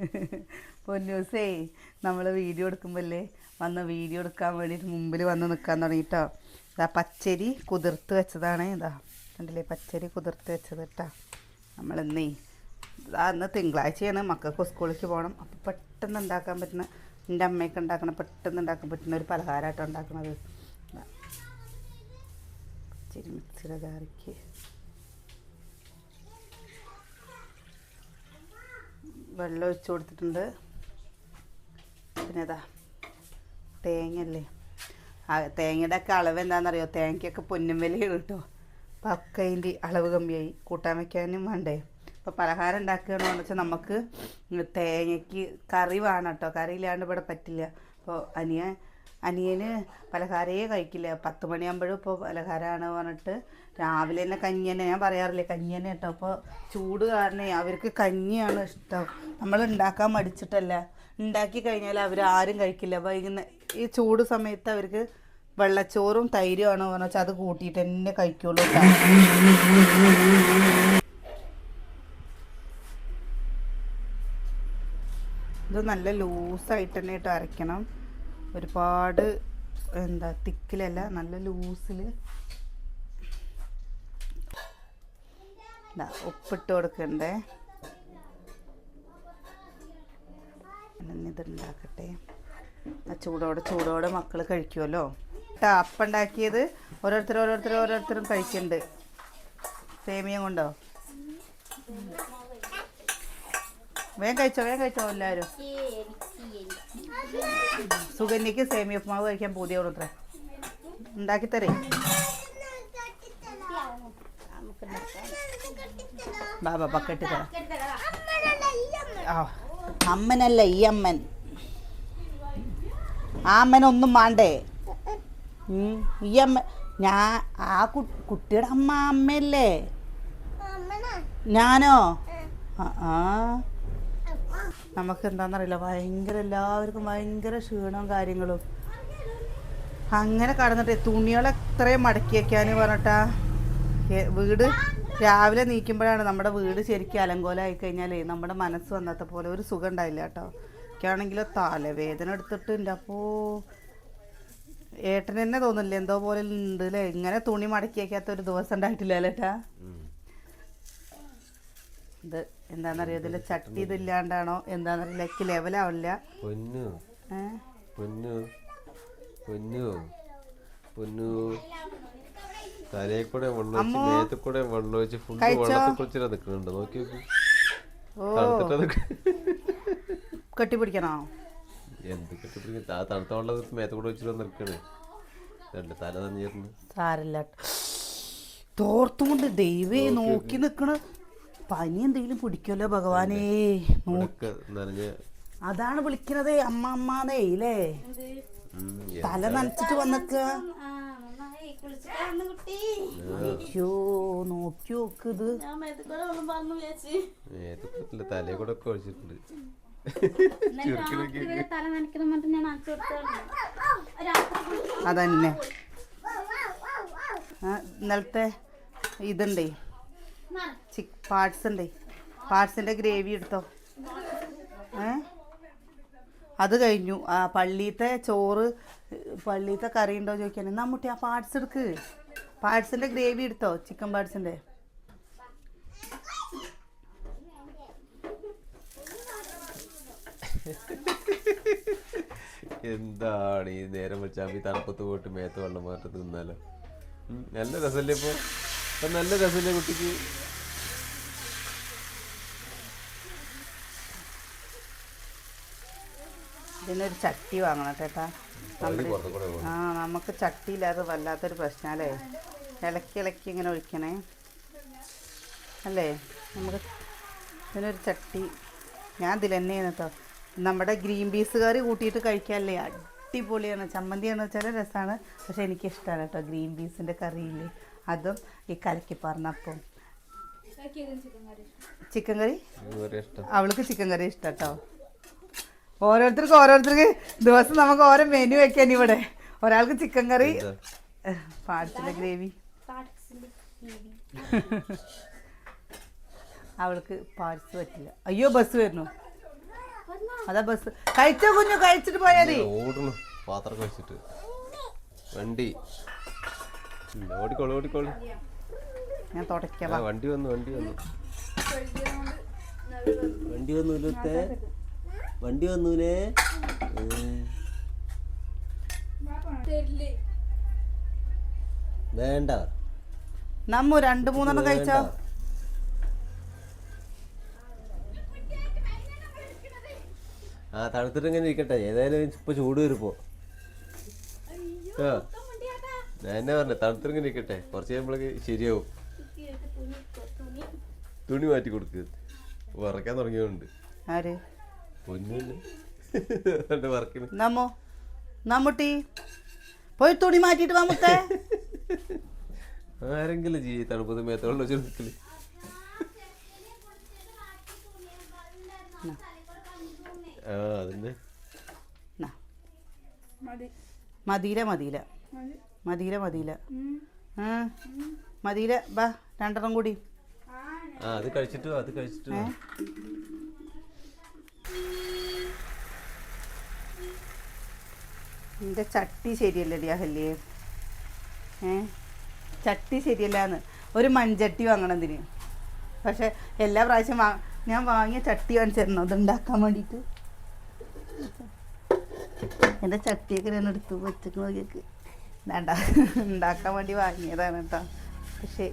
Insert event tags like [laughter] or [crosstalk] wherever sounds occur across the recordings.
[laughs] പൊന്നൂസേ നമ്മൾ വീഡിയോ എടുക്കുമ്പോഴല്ലേ വന്ന് വീഡിയോ എടുക്കാൻ വേണ്ടിയിട്ട് മുമ്പിൽ വന്ന് നിൽക്കാൻ തുടങ്ങിട്ടോ. ഇതാ പച്ചരി കുതിർത്ത് വെച്ചതാണ്. ഇതാ കണ്ടില്ലേ പച്ചരി കുതിർത്ത് വെച്ചത് കേട്ടോ നമ്മളെന്നേ ഇതാ അന്ന് തിങ്കളാഴ്ചയാണ്. മക്കൾക്ക് സ്കൂളിലേക്ക് പോകണം അപ്പോൾ പെട്ടെന്ന് ഉണ്ടാക്കാൻ പറ്റുന്ന എന്റെ അമ്മയൊക്കെ ഉണ്ടാക്കണം പെട്ടെന്ന് ഉണ്ടാക്കാൻ പറ്റുന്ന ഒരു പലഹാരമായിട്ടാണ് ഉണ്ടാക്കുന്നത്. പച്ചരി മിക്സിയുടെ ജാറിക്ക്. വെള്ളം ഒഴിച്ച് കൊടുത്തിട്ടുണ്ട്. പിന്നെ ഇതാ തേങ്ങയല്ലേ? ആ തേങ്ങയുടെ ഒക്കെ അളവ് എന്താണെന്നറിയോ? തേങ്ങയ്ക്കൊക്കെ പൊന്നും വിലയാണ് കേട്ടോ. അപ്പം ഒക്കെ അതിന്റെ അളവ് കമ്മിയായി. കൂട്ടാൻ വയ്ക്കാനും വേണ്ടേ. അപ്പോൾ പലഹാരം ഉണ്ടാക്കുകയാണെന്ന് വെച്ചാൽ നമുക്ക് തേങ്ങയ്ക്ക് കറി വേണം കേട്ടോ. കറി ഇല്ലാണ്ട് ഇവിടെ പറ്റില്ല. അപ്പോൾ അനിയ അനിയന് പലഹാരമേ കഴിക്കില്ല. പത്ത് മണിയാകുമ്പോഴും ഇപ്പോൾ പലഹാരമാണ് പറഞ്ഞിട്ട് രാവിലെ തന്നെ കഞ്ഞി തന്നെ ഞാൻ പറയാറില്ലേ കഞ്ഞി തന്നെ കേട്ടോ. അപ്പോൾ ചൂട് കാരണം അവർക്ക് കഞ്ഞിയാണ് ഇഷ്ടം. നമ്മൾ ഉണ്ടാക്കാൻ മടിച്ചിട്ടല്ല. ഉണ്ടാക്കി കഴിഞ്ഞാൽ അവർ ആരും കഴിക്കില്ല. വൈകുന്ന ഈ ചൂട് സമയത്ത് അവർക്ക് വെള്ളച്ചോറും തൈരുമാണ് പറഞ്ഞാൽ അത് കൂട്ടിയിട്ട് തന്നെ കഴിക്കുള്ളൂ ഇത് നല്ല ലൂസായിട്ട് തന്നെ ഇട്ട് അരയ്ക്കണം. ഒരുപാട് എന്താ തിക്കിലല്ല നല്ല ലൂസിൽ ഉപ്പിട്ട് കൊടുക്കണ്ടേ. ഇതുണ്ടാക്കട്ടെ. ആ ചൂടോടെ ചൂടോടെ മക്കൾ കഴിക്കുമല്ലോ കേട്ടോ അപ്പം ഉണ്ടാക്കിയത് ഓരോരുത്തർ ഓരോരുത്തർ ഓരോരുത്തരും കഴിക്കുന്നുണ്ട് സേമിയം കൊണ്ടോ? വേഗം കഴിച്ചോ വേഗം കഴിച്ചോ എല്ലാവരും. സുഗന്യക്ക് സേമിയ ഉപ്പുമാവ് കഴിക്കാൻ പൂതിയോളൂ അത്ര. ഉണ്ടാക്കി തരേ ബാബാ ബക്കറ്റ് തരാം ആ അമ്മനല്ല ഈ അമ്മൻ. ആ അമ്മനൊന്നും വേണ്ടേ ഈ അമ്മ ഞാ ആ കുട്ടിയുടെ അമ്മ അമ്മയല്ലേ? ഞാനോ? ആ ആ. നമുക്ക് എന്താണെന്നറിയില്ല ഭയങ്കര എല്ലാവർക്കും ഭയങ്കര ക്ഷീണവും കാര്യങ്ങളും. അങ്ങനെ കടന്നിട്ട് തുണികൾ എത്രയും മടക്കി വയ്ക്കാൻ പറഞ്ഞിട്ടാ വീട് രാവിലെ നീക്കുമ്പോഴാണ് നമ്മുടെ വീട് ശരിക്കും അലങ്കോലമായി കഴിഞ്ഞാൽ നമ്മുടെ മനസ്സ് വന്നത്തെ പോലെ ഒരു സുഖം ഉണ്ടായില്ല കേട്ടോ. എനിക്കാണെങ്കിലോ തലവേദന എടുത്തിട്ട് എന്റെ അപ്പോൾ ഏട്ടന് തന്നെ തോന്നില്ല എന്തോ പോലെ ഉണ്ട് അല്ലേ ഇങ്ങനെ തുണി മടക്കി വയ്ക്കാത്ത ഒരു ദിവസം ഉണ്ടായിട്ടില്ല അല്ലേട്ടാ ഇത് എന്താണെന്നറിയോ ഇതിലെ ചട്ടി ഇതില്ലാണ്ടാണോ എന്താണെന്നറിയില്ല എനിക്ക് ലെവലാവില്ല. പൊന്നു. പൊന്നു. പൊന്നു. പൊന്നു. തലയിൽ കൂടെ വെള്ളം കൂടെ വെള്ളം ഒഴിച്ച് ഫുള്ള് കഴിച്ചോ? വെള്ളത്തിൽ കുളിച്ചിട്ട് നിൽക്കുന്നുണ്ട് നോക്കി നോക്കി. ഓ. തണുത്തിട്ട് നിക്ക്. കെട്ടിപ്പിടിക്കണോ? എന്ത് കെട്ടിപ്പിടിക്കും? ആ തണുത്ത വെള്ളം മേത്ത് കൂടെ വെച്ചിട്ട് നിൽക്കണ്. രണ്ട് തല നനഞ്ഞിരുന്നു. സാരില്ല. തോർത്തുകൊണ്ട് ദൈവേ നോക്കി നിക്കണ്. പനി എന്തെങ്കിലും പിടിക്കുമല്ലോ ഭഗവാനേ? അതാണ് വിളിക്കണത് അമ്മ അമ്മാന്നേ ഇല്ലേ തല നനച്ചിട്ട് വന്നക്ക. അയ്യോ നോക്കി ഇത്. കൂടെ ഒഴിച്ചിട്ടുണ്ട്. അതന്നെ. ആ, ഇന്നലത്തെ ഇതുണ്ടേ. ചിക്ക് പാർട്സ് ഉണ്ടേ പാർട്സിന്റെ ഗ്രേവി എടുത്തോ? ഏ? അത് കഴിഞ്ഞു. ആ പള്ളിയിലത്തെ ചോറ് പള്ളിയിലത്തെ കറി ഉണ്ടോ ചോദിക്കാൻ എന്നാ മുട്ടി ആ പാർട്സ് എടുക്ക്. പാർട്സിന്റെ ഗ്രേവി എടുത്തോ? ചിക്കൻ പാർട്സിന്റെ എന്താണ് ഈ നേരം വെച്ചാൽ ഈ തണുപ്പത്ത് പോയിട്ട് മേത്ത് വെള്ളം മാറ്റി തിന്നാലോ നല്ല രസമല്ലേ ഇപ്പോൾ ഇപ്പം നല്ല രസമല്ലേ കുട്ടിക്ക്? ഇതിനൊരു ചട്ടി വാങ്ങണം കേട്ടാ ആ നമുക്ക് ചട്ടി ഇല്ലാതെ വല്ലാത്തൊരു പ്രശ്നമല്ലേ ഇളക്കി ഇളക്കി ഇങ്ങനെ ഒഴിക്കണേ. അല്ലേ? നമുക്ക് ഇതിനൊരു ചട്ടി. ഞാൻ ഇതിൽ തന്നെയാണ് കേട്ടോ നമ്മുടെ ഗ്രീൻ പീസ് കറി കൂട്ടിയിട്ട് കഴിക്കാമല്ലേ അടിപൊളിയാണ്. ചമ്മന്തിയാണെന്ന് വെച്ചാൽ രസമാണ് പക്ഷെ എനിക്കിഷ്ടമാണ് കേട്ടോ ഗ്രീൻ പീസിന്റെ കറിയില്ലേ അതും ഈ കലക്കി പറഞ്ഞപ്പം ചിക്കൻ കറി. അവൾക്ക് ചിക്കൻ കറി ഇഷ്ടം കേട്ടോ ഓരോരുത്തർക്ക് ഓരോരുത്തർക്ക് ദിവസം നമുക്ക് ഓരോ മെനു വെക്കാൻ ഇവിടെ. ഒരാൾക്ക് ചിക്കൻ കറി പാടത്തിന്റെ ഗ്രേവി അവൾക്ക് പാർട്സ് പറ്റില്ല. അയ്യോ ബസ് വരുന്നു. അതാ ബസ് കഴിച്ചോ കുഞ്ഞു കഴിച്ചിട്ട് പോയാലേ? ഓടണം. പാത്രം കഴിച്ചിട്ട്. വണ്ടി. ഓടിക്കോളൂ ഓടിക്കോളൂ. ഞാൻ തുടയ്ക്കാം വണ്ടി വന്നു വണ്ടി വന്നു. വണ്ടി വന്നൂലത്തെ വണ്ടി വന്നൂലേ? വേണ്ട. നമ്മ രണ്ട് മൂന്നെണ്ണം കഴിച്ചോ? ആ തണുത്തിട്ട് ഇങ്ങനെ ഇരിക്കട്ടെ. ഏതായാലും ഇപ്പൊ ചൂട് വരുമ്പോ ഞാൻ എന്നാ പറഞ്ഞ? തണുത്തിട്ട് ഇങ്ങനെ ഇരിക്കട്ടെ. കുറച്ച് കഴിയുമ്പോഴേക്ക് ശരിയാവും. തുണി മാറ്റി കൊടുക്ക്. വറക്കാൻ തുടങ്ങിയുണ്ട് ആര്? നമ്മു നമ്മുട്ടി പോയി തുണി മാറ്റിട്ട് വാ മുത്തേ. ആരെങ്കിലും ചെയ്യ് തണുപ്പത് മേത്തോളം വെച്ച് നിൽക്കൽ ആ അതന്നെ. മതിയില മതിയില. മതിയില മതിയില. മതിയില ബാ രണ്ടെണ്ണം കൂടി. ആ അത് കഴിച്ചിട്ട് അത് കഴിച്ചിട്ട് നിന്റെ ചട്ടി ശരിയല്ലടി അഹല്യേ ഏ? ചട്ടി ശരിയല്ലാന്ന്. ഒരു മൺചട്ടി വാങ്ങണം എന്തിന് പക്ഷെ എല്ലാ പ്രാവശ്യം വാ ഞാൻ വാങ്ങിയ ചട്ടി കാണിച്ചിരുന്നു അത് ഉണ്ടാക്കാൻ വേണ്ടിയിട്ട്. എന്റെ ചട്ടിയൊക്കെ ഞാൻ എടുത്ത് വെച്ചിട്ട് നോക്കിയൊക്കെ. വേണ്ട ഉണ്ടാക്കാൻ വേണ്ടി വാങ്ങിയതാണ് കേട്ടോ. പക്ഷേ?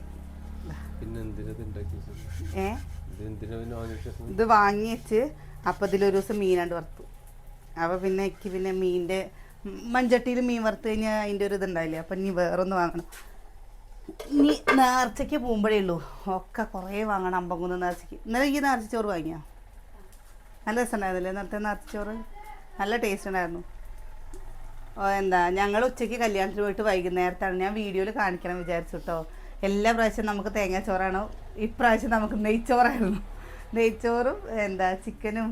ഏ? ഇത് എന്തിനാ പിന്നെ വാങ്ങി ഇത് വാങ്ങി വെച്ച് അപ്പം ഇതിലൊരു ദിവസം മീനാണ്ട് വറുത്തു. അപ്പോൾ പിന്നെ എനിക്ക് പിന്നെ മീനിന്റെ മൺചട്ടിയിൽ മീൻ വറുത്ത് കഴിഞ്ഞാൽ അതിന്റെ ഒരു ഇതുണ്ടായില്ലേ അപ്പം ഇനി വേറൊന്ന് വാങ്ങണം. ഇനി നേർച്ചയ്ക്ക് പോകുമ്പോഴേ ഉള്ളൂ. ഒക്കെ കുറേ വാങ്ങണം അമ്പങ്കുന്ന് നേർച്ചയ്ക്ക്. ഇന്നലെ ഈ നേർച്ചോറ് വാങ്ങിയോ? നല്ല രസമുണ്ടായിരുന്നില്ലേ നേരത്തെ നേർച്ച ചോറ് നല്ല ടേസ്റ്റ് ഉണ്ടായിരുന്നു. ഓ എന്താ ഞങ്ങൾ ഉച്ചയ്ക്ക് കല്യാണത്തിന് പോയിട്ട് വൈകുന്നേരത്താണ്. ഞാൻ വീഡിയോയിൽ കാണിക്കണം വിചാരിച്ചു കേട്ടോ എല്ലാ പ്രാവശ്യം നമുക്ക് തേങ്ങാച്ചോറാണ്. ഇപ്രാവശ്യം നമുക്ക് നെയ്ച്ചോറായിരുന്നു. നെയ്ച്ചോറും എന്താ ചിക്കനും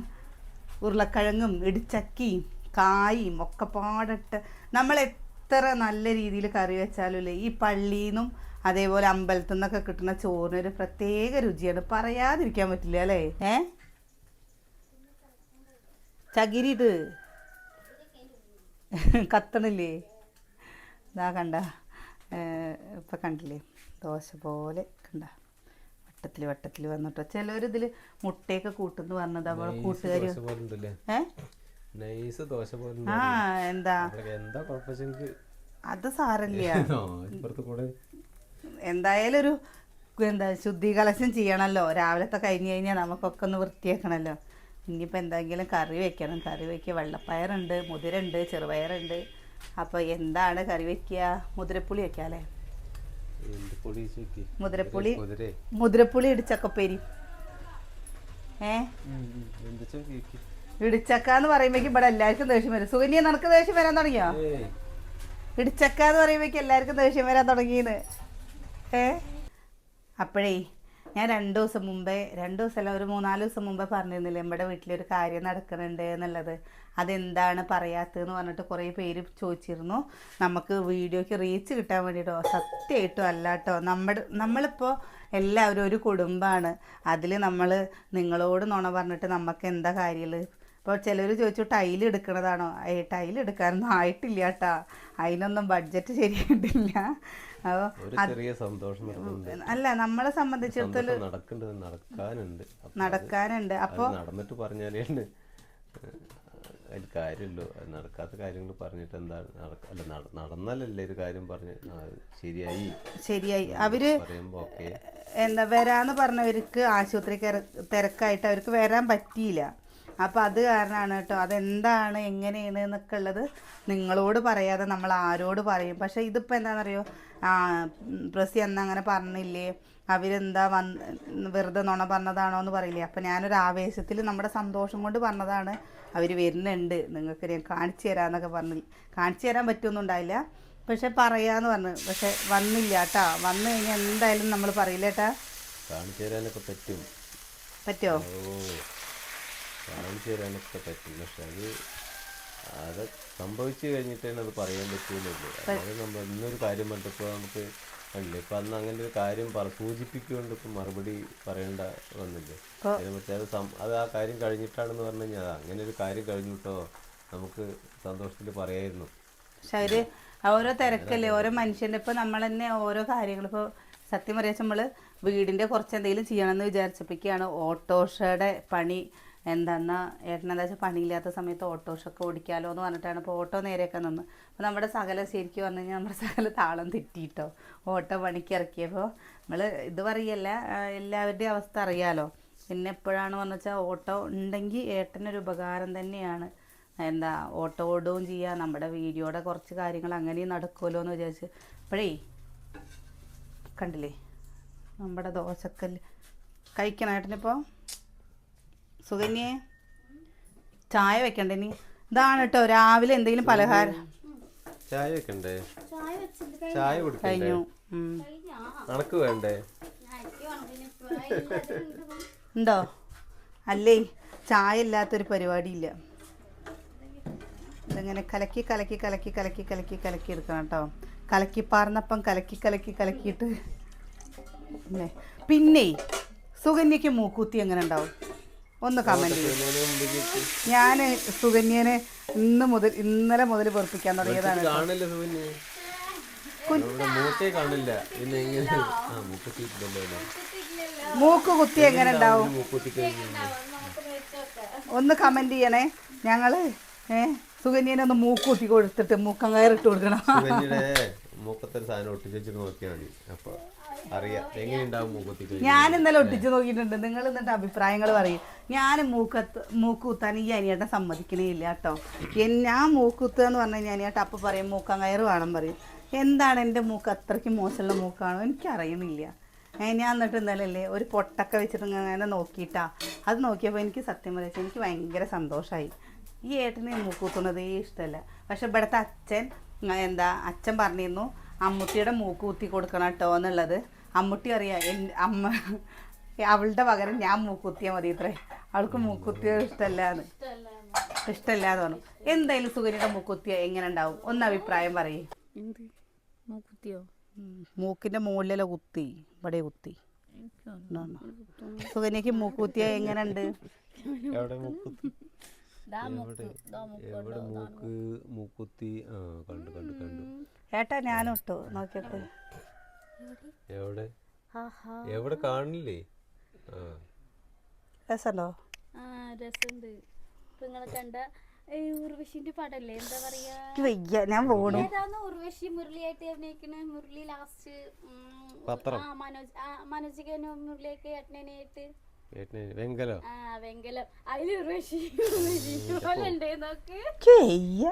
ഉരുളക്കിഴങ്ങും ഇടിച്ചക്കിയും കായും ഒക്കെ പാടിട്ട് നമ്മൾ എത്ര നല്ല രീതിയിൽ കറി വെച്ചാലും ഇല്ലേ ഈ പള്ളിയിൽ നിന്നും അതേപോലെ അമ്പലത്തിൽ നിന്നൊക്കെ കിട്ടുന്ന ചോറിനൊരു പ്രത്യേക രുചിയാണ്. പറയാതിരിക്കാൻ പറ്റില്ല അല്ലേ? ഏ? ചകിരിട്ട് കത്തണില്ലേ? ഇതാ കണ്ട. ഇപ്പം കണ്ടില്ലേ? ദോശ പോലെ കണ്ട. വട്ടത്തിൽ വട്ടത്തിൽ വന്നിട്ടോ. ചിലവരിതിൽ മുട്ടയൊക്കെ കൂട്ടുന്നു പറഞ്ഞത് അവളെ കൂട്ടുകാർ ദോശ പോലെ ഉണ്ടല്ലേ? ഏ? നൈസ് ദോശ പോലെ ആ എന്താ? എന്താ കുഴപ്പം എനിക്ക് അത് സാരല്ല [laughs] ഇപ്പുറത്ത് കൂടെ. എന്തായാലും ഒരു എന്താ ശുദ്ധി കലശം ചെയ്യണമല്ലോ രാവിലത്തെ കഴിഞ്ഞ് കഴിഞ്ഞാൽ നമുക്കൊക്കെ ഒന്ന് വൃത്തിയാക്കണമല്ലോ ഇനിയിപ്പോൾ എന്തെങ്കിലും കറി വെക്കണം. കറി വെക്കുക. വെള്ളപ്പയറുണ്ട് മുതിരുണ്ട് ചെറുപയറുണ്ട്. അപ്പോൾ എന്താണ് കറി വെക്കുക? മുതിരപ്പുളി വെക്കാം അല്ലേ? മുതിരപ്പുളി. മുതിരപ്പുളി ഇടിച്ചക്കപ്പേരി. ഏ? ഇടിച്ചക്ക എന്ന് പറയുമ്പോഴേക്കും ഇവിടെ എല്ലാവർക്കും ദേഷ്യം വരും. സുകന്യ നിനക്ക് ദേഷ്യം വരാൻ തുടങ്ങിയോ? ഇടിച്ചക്ക എന്ന് പറയുമ്പോഴേക്കും എല്ലാവർക്കും ദേഷ്യം വരാൻ തുടങ്ങിയെന്ന്. ഏ? അപ്പോഴേ ഞാൻ രണ്ട് ദിവസം മുമ്പേ രണ്ട് ദിവസമല്ല ഒരു മൂന്നാൽ ദിവസം മുമ്പേ പറഞ്ഞിരുന്നില്ല നമ്മുടെ വീട്ടിലൊരു കാര്യം നടക്കുന്നുണ്ട് എന്നുള്ളത്. അതെന്താണ് പറയാത്തതെന്ന് പറഞ്ഞിട്ട് കുറേ പേര് ചോദിച്ചിരുന്നു. നമുക്ക് വീഡിയോക്ക് റീച്ച് കിട്ടാൻ വേണ്ടിയിട്ടോ സത്യമായിട്ടോ അല്ല കേട്ടോ നമ്മുടെ നമ്മളിപ്പോൾ എല്ലാവരും ഒരു കുടുംബമാണ്. അതിൽ നമ്മൾ നിങ്ങളോട് നുണ പറഞ്ഞിട്ട് നമുക്ക് എന്താ കാര്യമുള്ളത് ഇപ്പോൾ ചിലർ ചോദിച്ചു ടൈൽ എടുക്കണതാണോ? ഏ ടൈൽ എടുക്കാനൊന്നും ആയിട്ടില്ല കേട്ടാ അതിനൊന്നും ബഡ്ജറ്റ് ശരിയായിട്ടില്ല. അപ്പോൾ അല്ല നമ്മളെ സംബന്ധിച്ചിടത്തോളം നടക്കാനുണ്ട്. അപ്പൊ നടക്കാനുണ്ട്. അപ്പോൾ നടന്നിട്ട് പറഞ്ഞാലേ അതിൽ കാര്യമല്ലോ. നടക്കാത്ത കാര്യങ്ങൾ പറഞ്ഞിട്ട് എന്താ അല്ല നട- നടന്നാലല്ലേ ഒരു കാര്യം പറഞ്ഞ് ശരിയായി. ശരിയായി. അവർ എന്താ വരാന്ന് പറഞ്ഞവർക്ക് ആശുപത്രി തിരക്കായിട്ട് അവർക്ക് വരാൻ പറ്റിയില്ല. അപ്പം അത് കാരണമാണ് കേട്ടോ. അതെന്താണ് എങ്ങനെയാണ് എന്നൊക്കെ ഉള്ളത് നിങ്ങളോട് പറയാതെ നമ്മൾ ആരോട് പറയും. പക്ഷേ ഇതിപ്പോൾ എന്താണെന്നറിയോ? പ്രസി അന്ന് അങ്ങനെ പറഞ്ഞില്ലേ? അവരെന്താ വന്ന് വെറുതെ നുണ പറഞ്ഞതാണോ എന്ന് പറയില്ലേ? അപ്പം ഞാനൊരു ആവേശത്തിൽ നമ്മുടെ സന്തോഷം കൊണ്ട് പറഞ്ഞതാണ്. അവർ വരുന്നുണ്ട്. നിങ്ങൾക്ക് ഞാൻ കാണിച്ചു തരാമെന്നൊക്കെ പറഞ്ഞു കാണിച്ചു തരാൻ പറ്റുമൊന്നും ഉണ്ടായില്ല. പക്ഷെ പറയാന്ന് പറഞ്ഞു. പക്ഷെ വന്നില്ല കേട്ടാ. വന്നു കഴിഞ്ഞാൽ എന്തായാലും നമ്മൾ പറയില്ല കേട്ടാ. കാണിച്ചു തരാനൊക്കെ പറ്റും. പറ്റുമോ കാണിച്ചു തരാനൊക്കെ പറ്റും. പക്ഷെ അത് അത് സംഭവിച്ചു കഴിഞ്ഞിട്ടാണ് അത് പറയാൻ പറ്റുള്ളൂ അത് നമ്മൾ ഇന്നൊരു കാര്യം പറഞ്ഞപ്പോൾ നമുക്ക് അല്ലേ ഇപ്പൊ അന്ന് അങ്ങനെ ഒരു കാര്യം സൂചിപ്പിക്കൊണ്ട് ഇപ്പൊ മറുപടി പറയേണ്ട വന്നില്ലേ? ഇപ്പൊ- അത് അത് ആ കാര്യം കഴിഞ്ഞിട്ടാണെന്ന് പറഞ്ഞു കഴിഞ്ഞാൽ അങ്ങനെ ഒരു കാര്യം കഴിഞ്ഞു കേട്ടോ നമുക്ക് സന്തോഷത്തിൽ പറയായിരുന്നു. പക്ഷെ അവർ ഓരോ തിരക്കല്ലേ? ഓരോ മനുഷ്യന്റെ ഇപ്പൊ നമ്മൾ തന്നെ ഓരോ കാര്യങ്ങൾ ഇപ്പൊ സത്യം പറയാ നമ്മൾ വീടിന്റെ കുറച്ച് എന്തെങ്കിലും ചെയ്യണമെന്ന് വിചാരിച്ചപ്പോഴേക്കാണ് ഓട്ടോഷയുടെ പണി എന്താന്നാ ഏട്ടൻ എന്താ വെച്ചാൽ പണിയില്ലാത്ത സമയത്ത് ഓട്ടോഷൊക്കെ ഓടിക്കാലോ എന്ന് പറഞ്ഞിട്ടാണ് ഇപ്പോൾ ഓട്ടോ നേരെയൊക്കെ നിന്ന്. അപ്പോൾ നമ്മുടെ സകല ശരിക്കും പറഞ്ഞു കഴിഞ്ഞാൽ നമ്മുടെ സകല താളം തെറ്റിയിട്ടോ ഓട്ടോ പണിക്ക് ഇറക്കിയപ്പോൾ നമ്മൾ ഇത് പറയല്ല എല്ലാവരുടെയും അവസ്ഥ അറിയാലോ. പിന്നെ എപ്പോഴാണ് പറഞ്ഞു വെച്ചാൽ ഓട്ടോ ഉണ്ടെങ്കിൽ ഏട്ടനൊരു ഉപകാരം തന്നെയാണ്. എന്താ ഓട്ടോ ഓടുകയും ചെയ്യാം നമ്മുടെ വീഡിയോയുടെ കുറച്ച് കാര്യങ്ങൾ അങ്ങനെയും നടക്കുമല്ലോ എന്ന് വിചാരിച്ച്. അപ്പോഴേ കണ്ടില്ലേ? നമ്മുടെ ദോശക്കല്ല്. കഴിക്കണം ഏട്ടനിപ്പോൾ സുകന്യേ ചായ വെക്കണ്ടേ നീ ഇതാണ് കേട്ടോ രാവിലെ എന്തെങ്കിലും പലഹാരം. ചായ വെക്കണ്ടേ? ചായ വെച്ചിട്ട് ചായ കുടിക്കണ്ടേ? കഴിഞ്ഞു. അണക്ക് വേണ്ടേ? ഉണ്ട്? അല്ലേ ചായ ഇല്ലാത്തൊരു പരിപാടിയില്ല. ഇതിങ്ങനെ കലക്കി കലക്കി കലക്കി കലക്കി കലക്കി കലക്കി എടുക്കണം കേട്ടോ. കലക്കി പാർന്നപ്പം കലക്കി കലക്കി കലക്കിയിട്ട്. പിന്നെ പിന്നെ സുകന്യക്ക് മൂക്കുത്തി എങ്ങനെ ഉണ്ടാവും? ഒന്ന് കമന്റ് ചെയ്യും. ഞാൻ സുകന്യനെ ഇന്ന് മുതൽ ഇന്നലെ മുതൽ വെറുപ്പിക്കാൻ തുടങ്ങിയതാണ് മൂക്കേ കുത്തി എങ്ങനെ ഉണ്ടാവും? ഒന്ന് കമന്റ് ചെയ്യണേ. ഞങ്ങൾ ഏ സുകന്യനെ ഒന്ന് മൂക്ക് കുത്തി കൊടുത്തിട്ട് മൂക്കം കയറിട്ട് കൊടുക്കണം. മൂക്കത്തൊരു സാധനം ഒട്ടിച്ച് വെച്ചിട്ട് നോക്കിയാൽ മതി. അപ്പൊ അറിയാം. എങ്ങനെയുണ്ടാവും മൂക്കത്തിൽ ഞാൻ ഇന്നലെ ഒട്ടിച്ച് നോക്കിയിട്ടുണ്ട്. നിങ്ങൾ എന്നിട്ട് അഭിപ്രായങ്ങൾ പറയും. ഞാൻ മൂക്കത്ത് മൂക്കൂത്താൻ കുത്താൻ ഈ അനിയേട്ടൻ സമ്മതിക്കണേ ഇല്ല കേട്ടോ. ഞാൻ മൂക്ക് കുത്തുക എന്ന് പറഞ്ഞു കഴിഞ്ഞാൽ അനിയേട്ടൻ അപ്പം പറയും മൂക്കം കയറ് വേണം പറയും. എന്താണ് എന്റെ മൂക്ക്? അത്രയ്ക്ക് മോശമുള്ള മൂക്കാണോ? എനിക്കറിയുന്നില്ല. ഞാൻ എന്നിട്ട് ഇന്നലെ അല്ലേ ഒരു പൊട്ടൊക്കെ വെച്ചിട്ട് ഇങ്ങനെ നോക്കിയിട്ടാ. അത് നോക്കിയപ്പോൾ എനിക്ക് സത്യം പറയാം എനിക്ക് ഭയങ്കര സന്തോഷമായി ഈ ഏട്ടനെ മൂക്കൂത്തുന്നതേ ഇഷ്ടമല്ല പക്ഷെ ഇവിടുത്തെ അച്ഛൻ എന്താ അച്ഛൻ പറഞ്ഞിരുന്നു അമ്മുട്ടിയുടെ മൂക്ക് കുത്തി കൊടുക്കണം കേട്ടോ എന്നുള്ളത്. അമ്മുട്ടി അറിയാം എൻ അമ്മ അവളുടെ പകരം ഞാൻ മൂക്കുത്തിയാൽ മതി ഇത്രേ. അവൾക്ക് മൂക്കുത്തിയത് ഇഷ്ടമല്ലാന്ന്. ഇഷ്ടമല്ലാന്ന് പറഞ്ഞു. എന്തായാലും സുഗരിയുടെ മൂക്കുത്തിയ എങ്ങനെ ഉണ്ടാവും? ഒന്ന് അഭിപ്രായം പറയേ. മൂക്കുത്തിയോ മൂക്കിന്റെ മുകളിലെ കുത്തി? ഇവിടെ കുത്തി. സുഗന്യക്ക് മൂക്കുത്തിയ എങ്ങനെ ഉണ്ട് എവിടെ? ദാ മൂക്ക് ദാ മൂക്ക് എവിടെ മൂക്ക്? മൂക്കുത്തി. ആ കണ്ടു കണ്ടു കണ്ടു. ഏട്ടാ ഞാനും ഇട്ടു നോക്കിയപ്പോ എവിടെ? ആഹാ. എവിടെ കാണില്ലേ? ആ. രസമുണ്ടോ ആ രസമുണ്ട് ഇപ്പൊ നിങ്ങളെ കണ്ട ഈ ഉർവശിന്റെ പടല്ലേ? എന്താ പറയാ? ഞാൻ പോണു. ഏതാന്ന് ഉർവശി മുരളിയായിട്ട് അഭിനയിക്കണ? മുരളി ലാസ്റ്റ് മനോജ് ആ മനോജികനോ മുരളിയൊക്കെ ഏട്ടനെ വെങ്കലോ. ആ വെങ്കലം. വയ്യ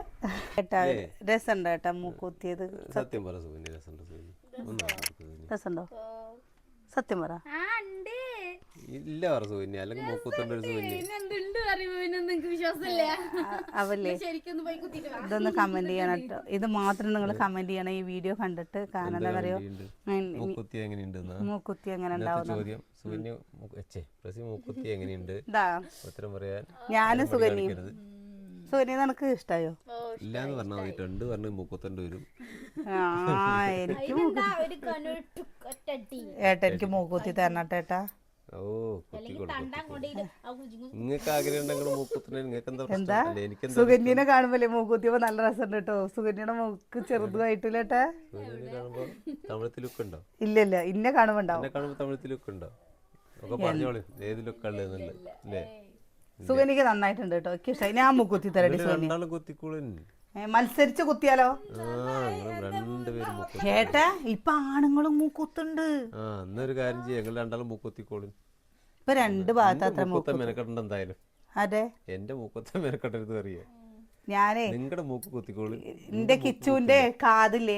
ഏട്ടാ മൂക്കുത്തിയത് സത്യം പറ രസമുണ്ടോ രസമുണ്ട്? സുകന്യ സുകന്യ. സത്യം പറ ഇല്ല പറ സുകന്യ അല്ലെങ്കിൽ മൂക്കുത്തുണ്ട് ഒരു സുകന്യ അവല്ലേ. ഇതൊന്ന് കമന്റ് ചെയ്യണം കേട്ടോ. ഇത് മാത്രം നിങ്ങൾ കമന്റ് ചെയ്യണം. ഈ വീഡിയോ കണ്ടിട്ട് കാരണം എന്താ അറിയോ എങ്ങനെയുണ്ട്? മൂക്കുത്തി മൂക്കുത്തി എങ്ങനെ ചോദ്യം. സുകന്യ മൂക്ക്- മൂക്കുത്തി എങ്ങനെയുണ്ട്? ഇതാ. ഉത്തരം പറയാൻ ഞാനും സുകന്യയും കാണിക്കരുത്. നിനക്ക് ഇഷ്ടായോ? ഓ ഇല്ലാന്ന് പറഞ്ഞാൽ മതി. രണ്ട് പറഞ്ഞ് മൂക്കത്തണ്ട് വരും ആ എനിക്ക് ഇതെന്താ ഒരു കണ്ണു ഒറ്റടി ഏട്ടാ എനിക്ക് മൂക്കുത്തി തരണട്ടെ ഏട്ടാ. ഓ കുത്തി കൊടുക്കും തണ്ടാൻ കൊണ്ടിട്ട് ആ കുഞ്ഞു നിങ്ങൾക്ക് ആഗ്രഹം ഉണ്ടെങ്കിൽ മൂക്കുത്തിന് നിങ്ങൾക്ക് എന്താ എന്താ? പ്രശ്നം അല്ലേ എനിക്കെന്താ സുകന്യനെ കാണുമ്പല്ലേ മൂക്കുത്തിയപ്പോ നല്ല രസമുണ്ട് കേട്ടോ. സുകന്യയുടെ മൂക്ക് ഏട്ടാ? കാണുമ്പോ തമിഴത്തിൽ ലുക്ക് ഉണ്ടോ? ഇല്ല ഇല്ല ഇന്നെ കാണുമ്പോണ്ടാവും എന്നെ തമിഴത്തിൽ ലുക്ക് ഉണ്ടോ? ഒക്കെ പറഞ്ഞോളൂ. ഏത് ലുക്കാണ് എന്നുള്ളത് അല്ലേ? സുകന്യക്ക് നന്നായിട്ടുണ്ട് കേട്ടോ. എനിക്ക് ഇഷ്ടമായി ഞാൻ കുത്തി തരടി രണ്ടാളും കുത്തിക്കോളും. മത്സരിച്ച് കുത്തിയാലോ? ആ നിങ്ങൾ രണ്ടുപേരും മൂക്കുത്തി ഏട്ടാ ഇപ്പൊ ആണുങ്ങളും മൂക്കുത്തുണ്ട്. ആ എന്നൊരു കാര്യം ചെയ്യാം നിങ്ങൾ രണ്ടാളും മൂക്കുത്തിക്കോളും. ഇപ്പൊ രണ്ട് ഭാഗത്ത് അത്ര മൂക്കുത്ത മെനക്കെട്ടുണ്ട് എന്തായാലും. അതെ. എന്റെ മൂക്കുത്ത മെനക്കെട്ടരുത് അറിയാം ഞാനേ നിങ്ങളുടെ മൂക്ക് കുത്തിക്കോളും. എന്റെ കിച്ചുവിന്റെ കാതില്ലേ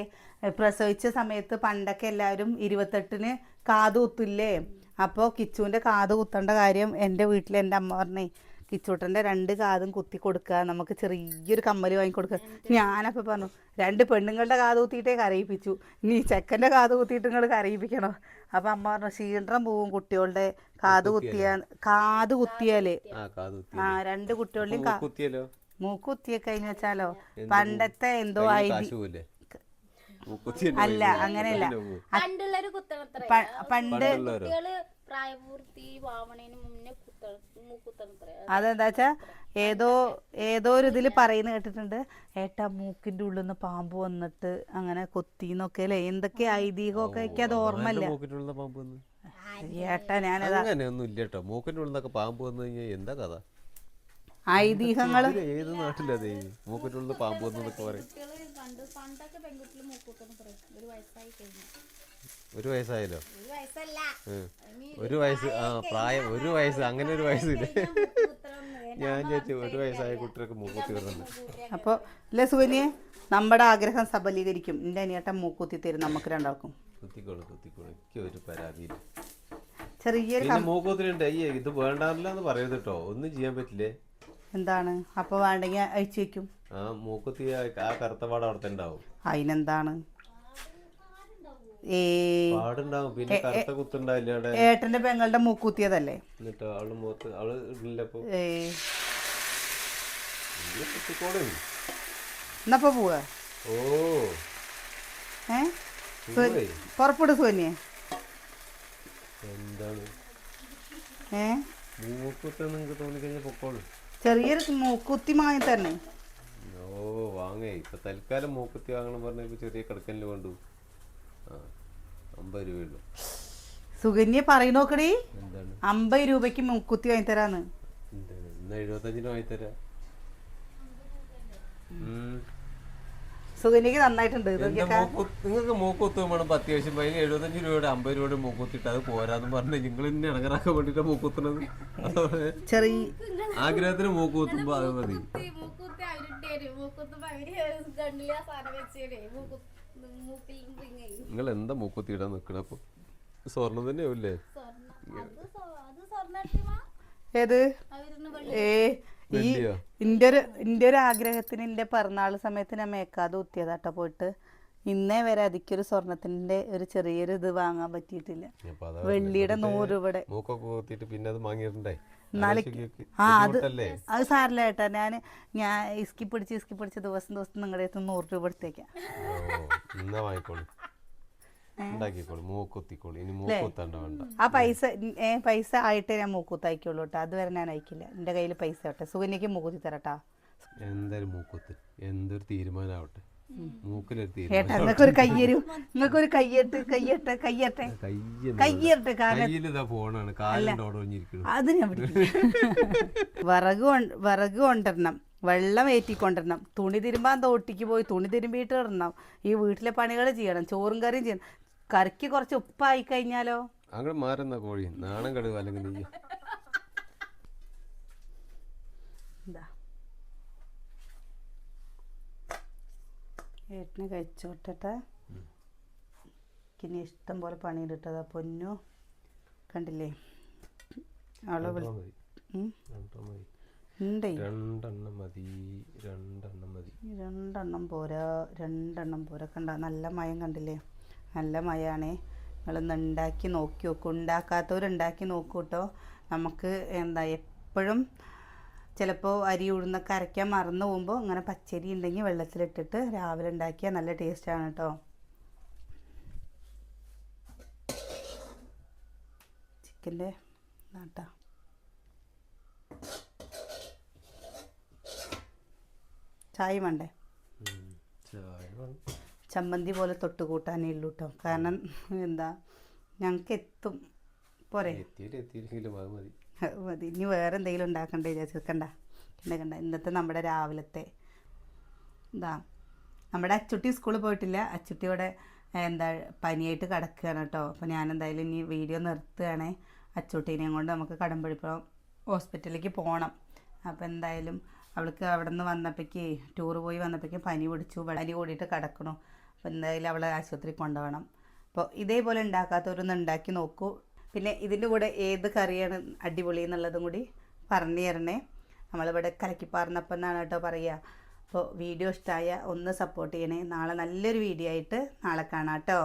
പ്രസവിച്ച സമയത്ത് പണ്ടൊക്കെ എല്ലാവരും ഇരുപത്തെട്ടിന് കാത് കുത്തില്ലേ? അപ്പോൾ കിച്ചുവിന്റെ കാത് കുത്തേണ്ട കാര്യം എന്റെ വീട്ടിൽ എന്റെ അമ്മ പറഞ്ഞേ കിച്ചൂട്ടന്റെ രണ്ട് കാതും കുത്തി കൊടുക്കുക നമുക്ക് ചെറിയൊരു കമ്മൽ വാങ്ങിക്കൊടുക്കുക ഞാനപ്പോൾ പറഞ്ഞു രണ്ട് പെണ്ണുങ്ങളുടെ കാത് കുത്തിയിട്ടേ കരയിപ്പിച്ചു നീ ചെക്കന്റെ കാത് കുത്തിയിട്ട് നിങ്ങൾ കരയിപ്പിക്കണോ? അപ്പം അമ്മ പറഞ്ഞു ക്ഷീണം പോവും കുട്ടികളുടെ കാത് കുത്തിയാ കാത് കുത്തിയാലേ. ആ രണ്ട് കുട്ടികളുടെയും മൂക്കുത്തിയൊക്കെ കഴിഞ്ഞ് വെച്ചാലോ? പണ്ടത്തെ എന്തോ ആയി അല്ല അങ്ങനെയല്ല. പണ്ടുള്ളൊരു കുത്തണത്ര പ- പണ്ട് പ്രായപൂർത്തി ആവണേന് മുന്നേ കുത്തണ മൂക്കുത്തണത്ര അതെന്താ വെച്ചാ ഏതോ ഏതോ ഒരു ഇതിൽ പറയുന്ന കേട്ടിട്ടുണ്ട്. ഏട്ടാ മൂക്കിന്റെ ഉള്ളിൽ നിന്ന് പാമ്പ് വന്നിട്ട് അങ്ങനെ കൊത്തിന്നൊക്കെ അല്ലേ? എന്തൊക്കെ ഐതിഹ്യമൊക്കെ എനിക്ക് അത് ഓർമ്മയില്ല. പാമ്പ് ഏട്ടാ ഞാനത് അങ്ങനെയൊന്നും ഇല്ല കേട്ടോ. മൂക്കിന്റെ ഉള്ളിൽ പാമ്പ് വന്നു കഴിഞ്ഞാൽ എന്താ കഥ? ഐതിഹ്യങ്ങൾ ഇതിൽ ഏത് നാട്ടിലതേ മൂക്കിന്റെ ഉള്ളിൽ പാമ്പ് വന്നതൊക്കെ പറയും. പണ്ടൊക്കെ പെൺകുട്ടികൾ മൂക്കുത്തണത്ര ഒരു വയസ്സായി കഴിഞ്ഞു. ഒരു വയസ്സായല്ലോ? ഒരു വയസ്സല്ല. ഒരു വയസ്സ് ആ പ്രായം ഒരു വയസ്സ് അങ്ങനെ ഒരു വയസ്സില്ല. [laughs] ഞാൻ ചോദിച്ചു ഒരു വയസ്സായ കുട്ടികൾക്ക് മൂക്കുത്തി വരുന്നുണ്ട് അപ്പോൾ അല്ലേ സുവനിയെ നമ്മുടെ ആഗ്രഹം സബലീകരിക്കും. എന്റെ അനിയേട്ടൻ മൂക്കുത്തി തരും നമുക്ക് രണ്ടാൾക്കും. കുത്തിക്കോളൂ കുത്തിക്കോളൂ. എനിക്ക് ഒരു പരാതിയില്ല. ചെറിയൊരു പിന്നെ മൂക്കുത്തിനുണ്ട് അയ്യേ ഇത് വേണ്ടാറില്ല എന്ന് പറയരുത് കേട്ടോ ഒന്നും ചെയ്യാൻ പറ്റില്ലേ? എന്താണ്? അപ്പോൾ വേണ്ടെങ്കിൽ അയച്ചു വെക്കും. ആ മൂക്കുത്തി ആ- ആ കറുത്ത പാട് അവിടെ തന്നെ ഉണ്ടാവും. അതിനെന്താണ്? പാടുണ്ടാവും. പിന്നെ കറുത്ത കുത്തുണ്ടാവില്ല അവിടെ. പെങ്ങളുടെ മൂക്കുത്തിയതല്ലേ? എന്നപ്പോ അവൾ മൂത്ത് അവൾ ഇടില്ലപ്പോ എന്നപ്പോൾ പോവുക ഓ. ഏ. പുറപ്പെടു സോനിയെ. എന്താണ്? ഏ? മൂക്കുത്ത് നിങ്ങൾക്ക് തോന്നിക്കഴിഞ്ഞാൽ പൊക്കോളൂ. ചെറിയൊരു മൂക്കുത്തി മാങ്ങി തരണേ ഓ വാങ്ങേ. ഇപ്പൊ തൽക്കാലം മൂക്കുത്തി വാങ്ങണം പറഞ്ഞ ചെറിയ കിടക്കനിൽ കൊണ്ടു ആ അമ്പത് രൂപയുള്ളൂ. സുഗന്യ പറയണോക്കടി എന്താണ്? അമ്പത് രൂപയ്ക്ക് മൂക്കുത്തി വാങ്ങി തരാന്ന് എന്താണ്? ഇന്ന് എഴുപത്തഞ്ചിന് വാങ്ങിത്തരാ. സുകന്യക്ക് നന്നായിട്ടുണ്ട്. ഇതൊക്കെ നിങ്ങൾക്ക് മൂക്കുത്ത് വേണം. അത്യാവശ്യം അതിന് എഴുപത്തഞ്ച് രൂപയുടെ അമ്പത് രൂപയുടെ മൂക്കുത്തിട്ട് അത് പോരാന്ന് പറഞ്ഞ് നിങ്ങൾ ഇന്നെ ഇണങ്ങറാക്കാൻ വേണ്ടിട്ട് മൂക്കുത്തുന്നത്. ചെറിയ ആഗ്രഹത്തിന് മൂക്കുത്തുമ്പോ അത് മതി. നിങ്ങൾ എന്താ മൂക്കുത്തി ഇടാൻ നിക്കണ അപ്പൊ? സ്വർണം തന്നെയാവില്ലേ ഏത്? ഏ ഈ ഇന്റെ ഒരു ഇന്റെ ഒരു ആഗ്രഹത്തിന് ഇന്റെ പിറന്നാൾ സമയത്ത് ഞാൻ മേക്കാതെ കുത്തിയതാട്ടോ പോയിട്ട്. ഇന്നേ വരെ അതിക്കൊരു സ്വർണത്തിന്റെ ഒരു ചെറിയൊരു ഇത് വാങ്ങാൻ പറ്റിയിട്ടില്ല. വെള്ളിയുടെ നൂറ് ഇവിടെ പിന്നെ അത് വാങ്ങിയിട്ടുണ്ടേ ആ അത് അത് സാറില്ല ഏട്ടാ ഞാൻ ഞാൻ ഇസ്കി പിടിച്ച് ഇസ്കി പിടിച്ച് ദിവസം ദിവസം നിങ്ങളുടെ അടുത്ത് നൂറ് രൂപ എടുത്തേക്കാം ആ പൈസ ഏ പൈസ ആയിട്ടേ ഞാൻ മൂക്കൂത്ത് അയക്കുള്ളൂ കേട്ടോ. അതുവരെ ഞാൻ അയക്കില്ല. എന്റെ കയ്യിൽ പൈസ ആവട്ടെ. സുകന്യക്ക് മൂക്കൂത്തി തരട്ടാ. എന്തായാലും മൂക്കൂത്ത്. എന്തൊരു തീരുമാനമാവട്ടെ മൂക്കിലൊരു ഏട്ടാ തീരുമാനം നിങ്ങൾക്കൊരു കയ്യരു നിങ്ങൾക്കൊരു കയ്യട്ട് കയ്യട്ടെ കയ്യട്ടെ. കയ്യട്ടെ കാരണം കയ്യിലിതാ ഫോണാണ്. അത് ഞാൻ പിടിക്കും. [laughs] വിറക് വിറക് കൊണ്ടുവരണം വെള്ളം ഏറ്റിക്കൊണ്ടിരണം തുണി തിരുമ്പാൻ തോട്ടിക്ക് പോയി തുണി തിരുമ്പിയിട്ട് ഇടണം ഈ വീട്ടിലെ പണികൾ ചെയ്യണം ചോറും കറിയും ചെയ്യണം. കറിക്ക് കുറച്ച് ഉപ്പായി കഴിഞ്ഞാലോ അങ്ങനെ മാറുന്ന കോഴി നാണം കടുവ അല്ലെങ്കിൽ നീ എന്താ ഏട്ടന് കഴിച്ചോട്ടെ പിന്നെ ഇഷ്ടം പോലെ പണിയിട്ടതാ പൊന്നു. കണ്ടില്ലേ? അവളെ രണ്ടെണ്ണം മതി. രണ്ടെണ്ണം മതി. രണ്ടെണ്ണം പോരാ. രണ്ടെണ്ണം പോരാ. കണ്ട നല്ല മയം കണ്ടില്ലേ? നല്ല മയാണേ. നിങ്ങളൊന്ന് ഉണ്ടാക്കി നോക്കി നോക്കൂ ഉണ്ടാക്കാത്തവരുണ്ടാക്കി നോക്കൂ കേട്ടോ. നമുക്ക് എന്താ എപ്പോഴും ചിലപ്പോൾ അരി ഉഴുന്നൊക്കെ അരയ്ക്കാൻ മറന്നു പോകുമ്പോൾ അങ്ങനെ പച്ചരി ഉണ്ടെങ്കിൽ വെള്ളത്തിലിട്ടിട്ട് രാവിലെ ഉണ്ടാക്കിയാൽ നല്ല ടേസ്റ്റാണ് കേട്ടോ ചിക്കന്റെ നാട്ടാ ചായ വേണ്ടേ. ചമ്മന്തി പോലെ തൊട്ട് കൂട്ടാനേ ഉള്ളൂ കേട്ടോ കാരണം എന്താ ഞങ്ങൾക്ക് എത്തും. പോരെ? എത്തിയില്ല എത്തിയില്ലെങ്കിലും അത് മതി. അത് മതി. ഇനി വേറെ എന്തെങ്കിലും ഉണ്ടാക്കണ്ടേ വിചാരിച്ചിരിക്കണ്ട ഉണ്ടാക്കണ്ട കണ്ട കണ്ട ഇന്നത്തെ നമ്മുടെ രാവിലത്തെ എന്താ നമ്മുടെ അച്ചുട്ടി സ്കൂളിൽ പോയിട്ടില്ല. അച്ചുട്ടി ഇവിടെ എന്താ പനിയായിട്ട് കിടക്കുകയാണ് കേട്ടോ. അപ്പോൾ ഞാൻ എന്തായാലും ഇനി വീഡിയോ നിർത്തുകയാണേ. അച്ചുട്ടീനെയും കൊണ്ട് നമുക്ക് കടമ്പഴിപ്പുറം ഹോസ്പിറ്റലിലേക്ക് പോകണം. അപ്പോൾ എന്തായാലും അവൾക്ക് അവിടെ നിന്ന് വന്നപ്പോഴേക്ക് ടൂർ പോയി വന്നപ്പോഴേക്കും പനി പിടിച്ചു. പനി കൂടിയിട്ട് കിടക്കണു. അപ്പോൾ എന്തായാലും അവളെ ആശുപത്രി കൊണ്ടുപോകണം. അപ്പോൾ ഇതേപോലെ ഉണ്ടാക്കാത്തവരൊന്നും ഉണ്ടാക്കി നോക്കൂ. പിന്നെ ഇതിന്റെ കൂടെ ഏത് കറിയാണ് അടിപൊളി എന്നുള്ളതും കൂടി പറഞ്ഞു തരണേ. നമ്മളിവിടെ കലക്കിപ്പാർന്നപ്പം എന്നാണ് കേട്ടോ പറയുക. അപ്പോൾ വീഡിയോ ഇഷ്ടമായ ഒന്ന് സപ്പോർട്ട് ചെയ്യണേ. നാളെ നല്ലൊരു വീഡിയോ ആയിട്ട് നാളെ കാണാം കേട്ടോ.